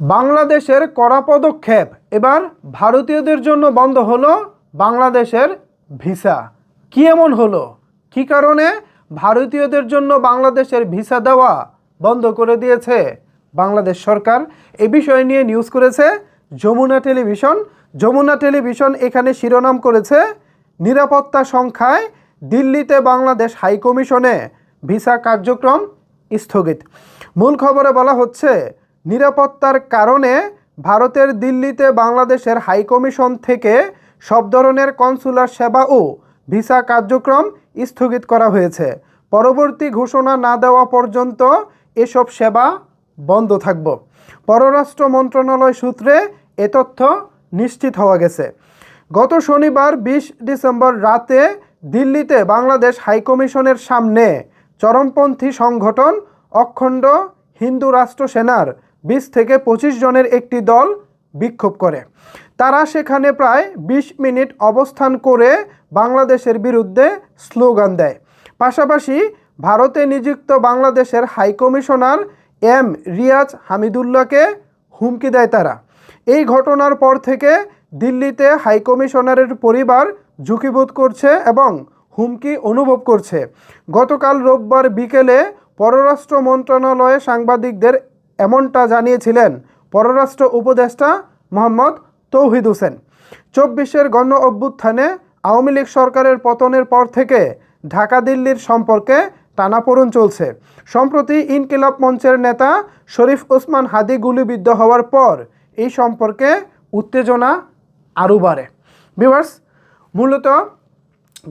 বাংলাদেশের কড়া পদক্ষেপ। এবার ভারতীয়দের জন্য বন্ধ হলো বাংলাদেশের ভিসা। কি এমন হলো? কি কারণে ভারতীয়দের জন্য বাংলাদেশের ভিসা দেওয়া বন্ধ করে দিয়েছে বাংলাদেশ সরকার? এ বিষয় নিয়ে নিউজ করেছে যমুনা টেলিভিশন। যমুনা টেলিভিশন এখানে শিরোনাম করেছে, নিরাপত্তা সংখ্যায় দিল্লিতে বাংলাদেশ হাইকমিশনে ভিসা কার্যক্রম স্থগিত। মূল খবরে বলা হচ্ছে নিরাপত্তার কারণে ভারতের দিল্লিতে বাংলাদেশের হাইকমিশন থেকে সব ধরনের কনসুলার সেবা ও ভিসা কার্যক্রম স্থগিত করা হয়েছে। পরবর্তী ঘোষণা না দেওয়া পর্যন্ত এসব সেবা বন্ধ থাকব। পররাষ্ট্র মন্ত্রণালয় সূত্রে এ তথ্য নিশ্চিত হওয়া গেছে। গত শনিবার বিশ ডিসেম্বর রাতে দিল্লিতে বাংলাদেশ হাইকমিশনের সামনে চরমপন্থী সংগঠন অখণ্ড হিন্দু রাষ্ট্র সেনার বিশ থেকে পঁচিশ জনের একটি দল বিক্ষোভ করে। তারা সেখানে প্রায় বিশ মিনিট অবস্থান করে বাংলাদেশের বিরুদ্ধে স্লোগান দেয়। পাশাপাশি ভারতে নিযুক্ত বাংলাদেশের হাইকমিশনার এম রিয়াজ হামিদুল্লাহকে হুমকি দেয় তারা। এই ঘটনার পর থেকে দিল্লিতে হাইকমিশনারের পরিবার ঝুঁকিবোধ করছে এবং হুমকি অনুভব করছে। গতকাল রোববার বিকেলে পররাষ্ট্র মন্ত্রণালয়ে সাংবাদিকদের এমনটা জানিয়েছিলেন পররাষ্ট্র উপদেষ্টা মোহাম্মদ তৌহিদ হোসেন। চব্বিশের গণ অভ্যুত্থানে আওয়ামী লীগ সরকারের পতনের পর থেকে ঢাকা দিল্লির সম্পর্কে টানাপোড়েন চলছে। সম্প্রতি ইনকিলাব মঞ্চের নেতা শরীফ ওসমান হাদি গুলিবিদ্ধ হওয়ার পর এই সম্পর্কে উত্তেজনা আরও বাড়ে। ভিউয়ার্স, মূলত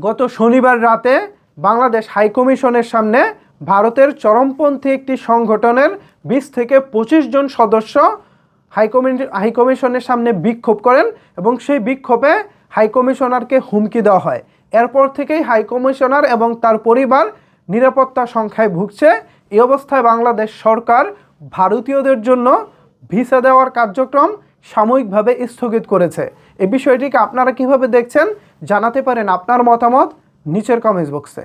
গত শনিবার রাতে বাংলাদেশ হাইকমিশনের সামনে ভারতের চরমপন্থী একটি সংগঠনের বিশ থেকে পঁচিশ জন সদস্য হাইকমি হাইকমিশনের সামনে বিক্ষোভ করেন এবং সেই বিক্ষোভে হাইকমিশনারকে হুমকি দেওয়া হয়। এরপর থেকেই হাইকমিশনার এবং তার পরিবার নিরাপত্তা সংখ্যায় ভুগছে। এই অবস্থায় বাংলাদেশ সরকার ভারতীয়দের জন্য ভিসা দেওয়ার কার্যক্রম সাময়িকভাবে স্থগিত করেছে। এই বিষয়টিকে আপনারা কীভাবে দেখছেন জানাতে পারেন আপনার মতামত নিচের কমেন্টস বক্সে